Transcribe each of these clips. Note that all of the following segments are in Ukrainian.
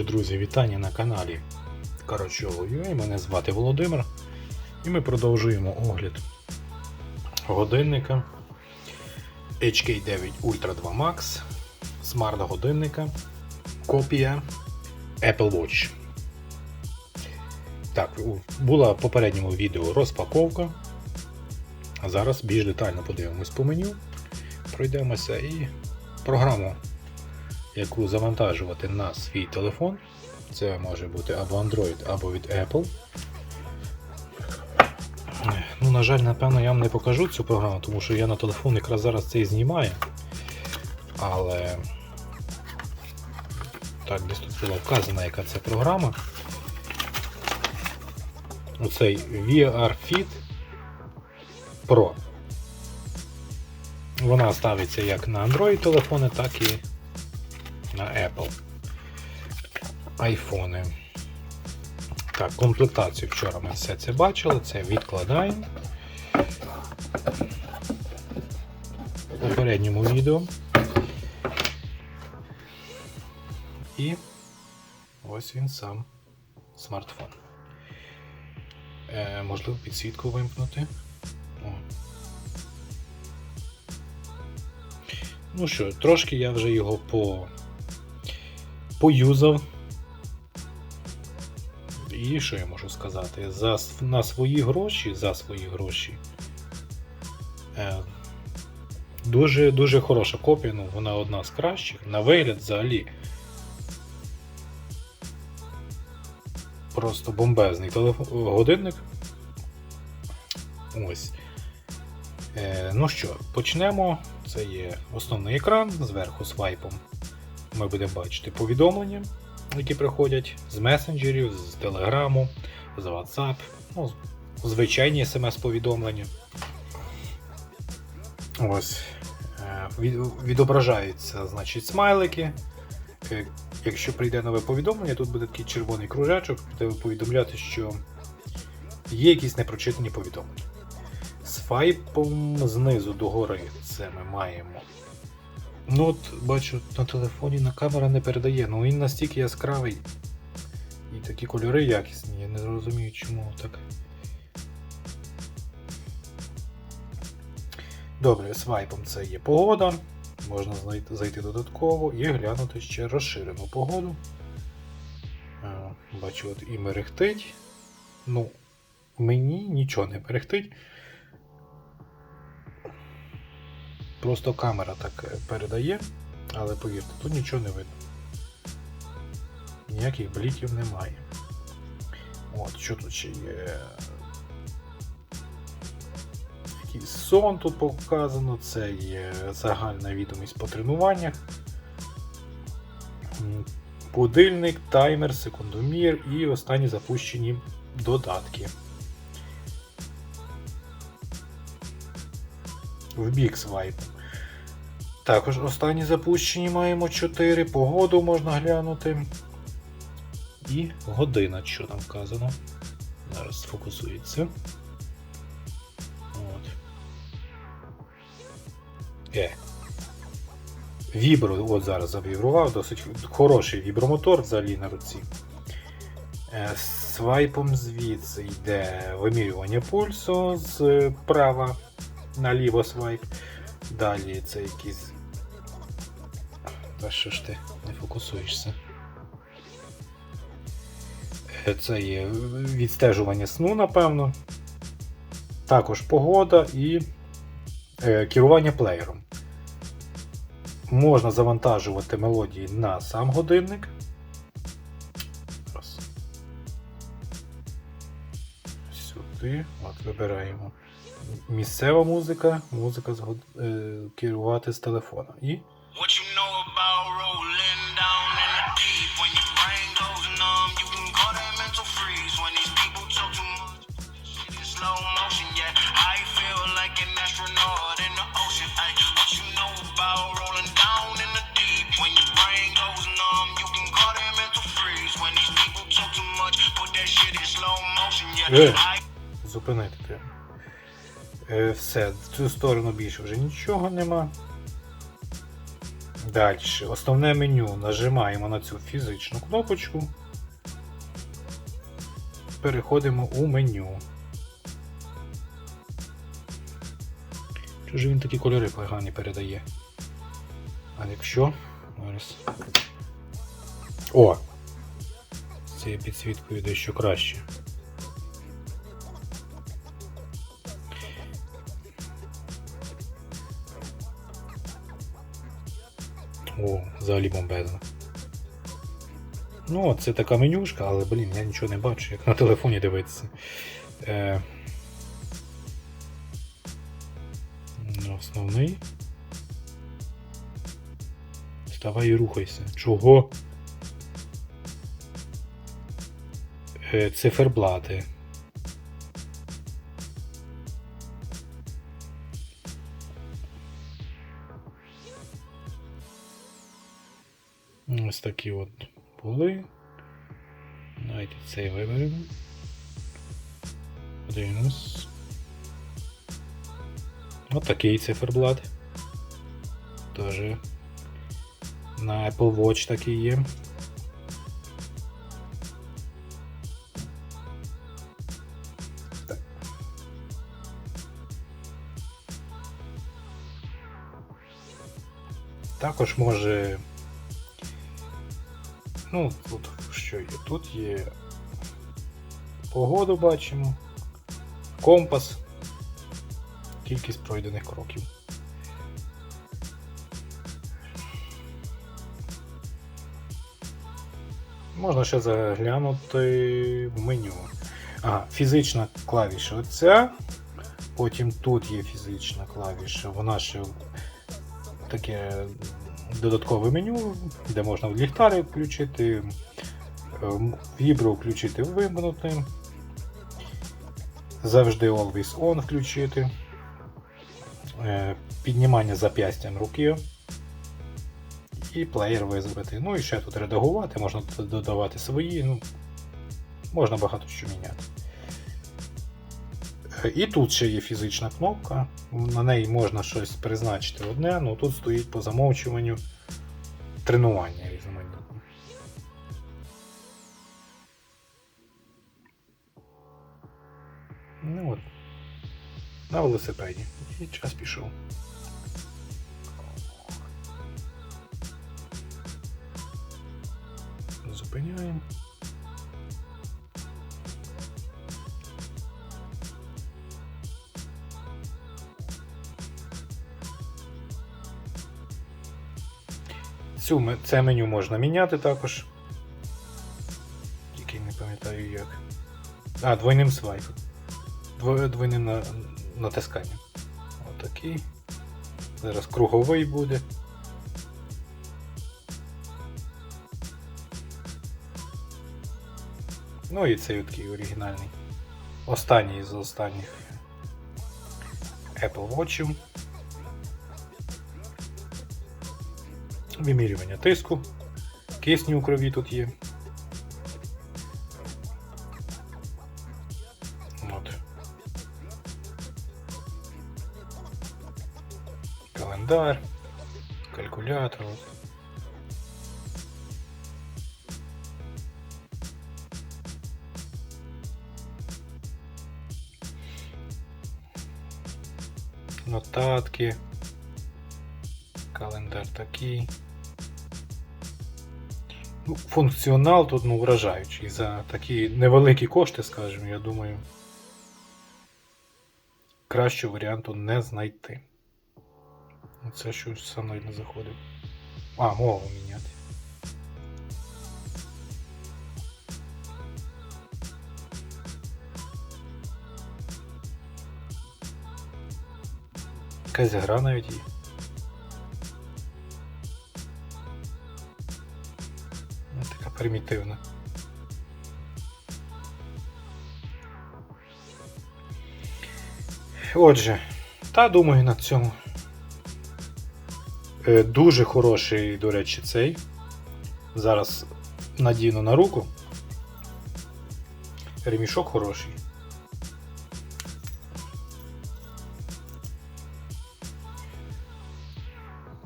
Друзі, вітання на каналі Карачово.ua. Мене звати Володимир. І ми продовжуємо огляд годинника HK9 Ultra 2 Max, смарт-годинника, копія Apple Watch. Так, була в попередньому відео розпаковка. А зараз більш детально подивимось по меню, пройдемося і програму яку завантажувати на свій телефон. Це може бути або Android, або від Apple. Ну, на жаль, напевно, я вам не покажу цю програму, тому що я на телефон якраз зараз це і знімаю. Але так, десь тут була вказана, яка це програма. Оцей VR Fit Pro. Вона ставиться як на Android телефони, так і на Apple. Айфони. Так, комплектацію вчора ми все це бачили, це відкладаємо. У попередньому відео. І ось він сам смартфон. Е, можливо, підсвітку вимкнути. О. Ну що, трошки я вже його по поюзав. І що я можу сказати? За, на свої гроші, за свої гроші. Е, дуже, дуже хороша копія, ну, вона одна з кращих. На вигляд взагалі. Просто бомбезний телефон, годинник. Ось. Е, ну що, почнемо. Це є основний екран зверху свайпом ми будемо бачити повідомлення, які приходять з месенджерів, з Телеграму, з WhatsApp, ну, звичайні смс-повідомлення. Ось. Е, Відображаються значить, смайлики. Е, Якщо прийде нове повідомлення, тут буде такий червоний кружечок, буде повідомляти, що є якісь непрочитані повідомлення. З файпом знизу до гори це ми маємо Ну от бачу на телефоні на камера не передає, ну він настільки яскравий. І такі кольори якісні, я не розумію чому так. Добре, свайпом це є погода. Можна зайти додатково і глянути ще розширену погоду. Е, Бачу, от і мерехтить. Ну, мені нічого не мерехтить. Просто камера так е, передає, але повірте, тут нічого не видно. Ніяких бліків немає. От, що тут ще є? Якийсь сон тут показано, це є загальна відомість по тренуваннях. Будильник, таймер, секундомір і останні запущені додатки. в бік свайп. Також останні запущені маємо 4. Погоду можна глянути. І година, що там вказано. Зараз сфокусується. От. Е. Вібро, от зараз завібрував, досить хороший вібромотор взагалі на руці. Е, Свайпом звідси йде вимірювання пульсу з права наліво свайп. Далі це якісь. Та що ж ти не фокусуєшся? Е, Це є відстежування сну, напевно. Також погода і е, керування плеєром. Можна завантажувати мелодії на сам годинник. Раз. Сюди. От вибираємо місцева музика, музика з год- е, керувати з телефона. І What you know about rolling down in the deep? When your brain goes numb, you can call that mental freeze. When these people talk too much, shit in slow motion, yeah. I feel like an astronaut in the ocean. Ay, what you know about rolling down in the deep? When your brain goes numb, you can call that mental freeze. When these people talk too much, put that shit in slow motion, yeah. Yeah. I зупинити треба. Е, все, в цю сторону більше вже нічого нема. Далі, основне меню. Нажимаємо на цю фізичну кнопочку. Переходимо у меню. Чого ж він такі кольори погані передає? А якщо. Зараз. О! З цією підсвіткою дещо краще. О, взагалі бомбезно. Ну, це така менюшка, але, блін, я нічого не бачу, як на телефоні дивитися. Е... ну, Основний. Вставай і рухайся. Чого? Е, циферблати. Ось такі от були. Давайте цей виберемо. Подивимось. Ось такий циферблат. Тоже на Apple Watch такий є. Так. Також може. Ну, тут що є? Тут є погоду бачимо, компас, кількість пройдених кроків. Можна ще заглянути в меню. Ага, фізична клавіша оця. Потім тут є фізична клавіша, вона ще таке додаткове меню, де можна ліхтари включити, ем, вібро включити вимкнути. Завжди Always On включити. Е, Піднімання зап'ястям руки. І плеєр визвати. Ну і ще тут редагувати, можна додавати свої, ну, можна багато що міняти. І тут ще є фізична кнопка. На неї можна щось призначити одне, але тут стоїть по замовчуванню тренування різноманітні. Ну от. На велосипеді. І час пішов. Зупиняємо. Цю, це меню можна міняти також. Тільки не пам'ятаю як. А, двойним свайпом. Двойним на, натисканням. Отакий. Зараз круговий буде. Ну і цей такий оригінальний. Останній з останніх Apple Watch. Вимірювання тиску. Кисню у крові тут є. От. Календар, калькулятор. Нотатки. Календар такий. Ну, функціонал тут ну, вражаючий. За такі невеликі кошти, скажімо, я думаю. Кращого варіанту не знайти. Це щось со мною не заходить. А, мову міняти. Якась гра навіть є. Така примітивна. Отже, та думаю на цьому. Е, Дуже хороший, до речі, цей. Зараз надіну на руку. Ремішок хороший.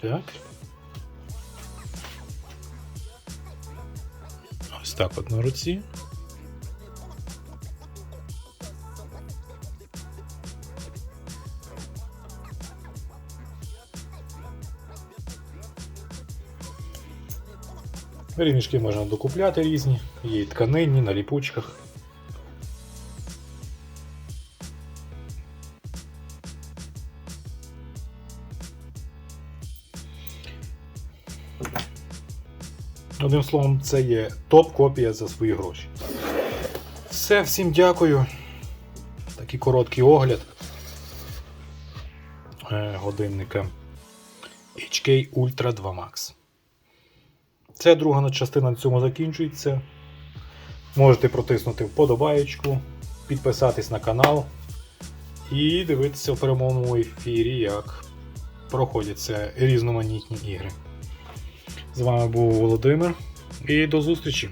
Так. ось так от на руці. Ремішки можна докупляти різні, є і тканинні, на ліпучках. Одним словом, це є топ-копія за свої гроші. Все, всім дякую. Такий короткий огляд е, годинника HK Ultra 2 Max. Це друга частина на цьому закінчується. Можете протиснути вподобаєчку, підписатись на канал і дивитися в перемовному ефірі, як проходяться різноманітні ігри. З вами був Володимир і до зустрічі!